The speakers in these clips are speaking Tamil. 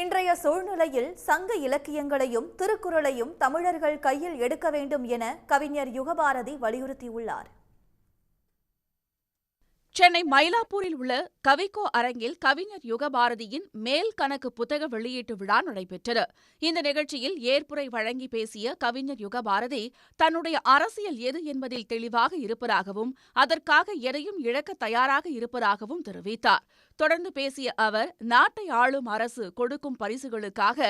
இன்றைய சூழ்நிலையில் சங்க இலக்கியங்களையும் திருக்குறளையும் தமிழர்கள் கையில் எடுக்க வேண்டும் என கவிஞர் யுகபாரதி வலியுறுத்தியுள்ளார். சென்னை மயிலாப்பூரில் உள்ள கவிக்கோ அரங்கில் கவிஞர் யுகபாரதியின் மேல் கணக்கு புத்தக வெளியீட்டு விழா நடைபெற்றது. இந்த நிகழ்ச்சியில் ஏற்புரை வழங்கி பேசிய கவிஞர் யுகபாரதி தன்னுடைய அரசியல் எது என்பதில் தெளிவாக இருப்பதாகவும் அதற்காக எதையும் இழக்க தயாராக இருப்பதாகவும் தெரிவித்தார். தொடர்ந்து பேசிய அவர் நாட்டை ஆளும் அரசு கொடுக்கும் பரிசுகளுக்காக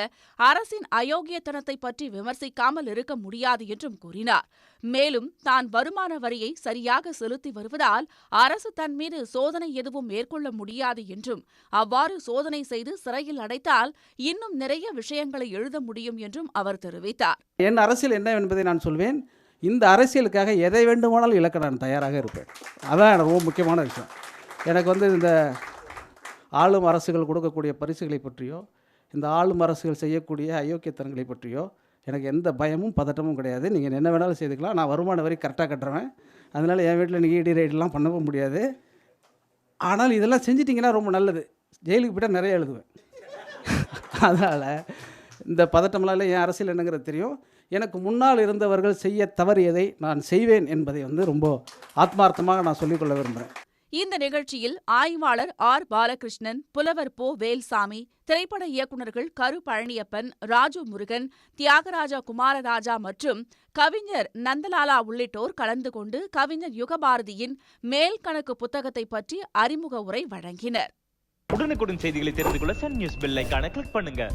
அரசின் அயோக்கியத்தனத்தை பற்றி விமர்சிக்காமல் இருக்க முடியாது என்றும் கூறினார். மேலும் தான் வருமான வரியை சரியாக செலுத்தி வருவதால் அரசு தன் மீது சோதனை எதுவும் மேற்கொள்ள முடியாது என்றும் அவ்வாறு சோதனை செய்து சிறையில் அடைத்தால் இன்னும் நிறைய விஷயங்களை எழுத முடியும் என்றும் அவர் தெரிவித்தார். என் அரசியல் என்ன என்பதை நான் சொல்வேன். இந்த அரசியலுக்காக எதை வேண்டுமானாலும் இழக்க நான் தயாராக இருப்பேன். அதான் ரொம்ப முக்கியமான விஷயம். எனக்கு வந்து இந்த ஆளும் அரசுகள் கொடுக்கக்கூடிய பரிசுகளை பற்றியோ இந்த ஆளும் அரசுகள் செய்யக்கூடிய அயோக்கியத்தனங்களை பற்றியோ எனக்கு எந்த பயமும் பதட்டமும் கிடையாது. நீங்கள் என்ன வேணாலும் செய்துக்கலாம். நான் வருமான வரி கரெக்டாக கட்டுறேன் அதனால் என் வீட்டில் நீங்கள் இடி ரைடெலாம் பண்ணவும் முடியாது. ஆனால் இதெல்லாம் செஞ்சிட்டிங்கன்னா ரொம்ப நல்லது. ஜெயிலுக்கு போய்ட்டால் நிறைய எழுதுவேன். அதனால் இந்த பதட்டமெல்லாம் இல்லை. என் அரசியல் என்னங்கிறது தெரியும். எனக்கு முன்னால் இருந்தவர்கள் செய்ய தவறியதை நான் செய்வேன் என்பதை வந்து ரொம்ப ஆத்மார்த்தமாக நான் சொல்லிக்கொள்ள விரும்புகிறேன் இந்த நிகழ்ச்சியில் ஆய்வாளர் ஆர். பாலகிருஷ்ணன் புலவர் போ. வேல்சாமி திரைப்பட இயக்குநர்கள் கரு பழனியப்பன் ராஜு முருகன் தியாகராஜா குமாரராஜா மற்றும் கவிஞர் நந்தலாலா உள்ளிட்டோர் கலந்து கொண்டு கவிஞர் யுகபாரதியின் மேல் கணக்கு புத்தகத்தை பற்றி அறிமுக உரை வழங்கினர். உடனுக்குடன் செய்திகளை தெரிந்து கொள்ள சன் நியூஸ் பெல் கிளிக் பண்ணுங்க.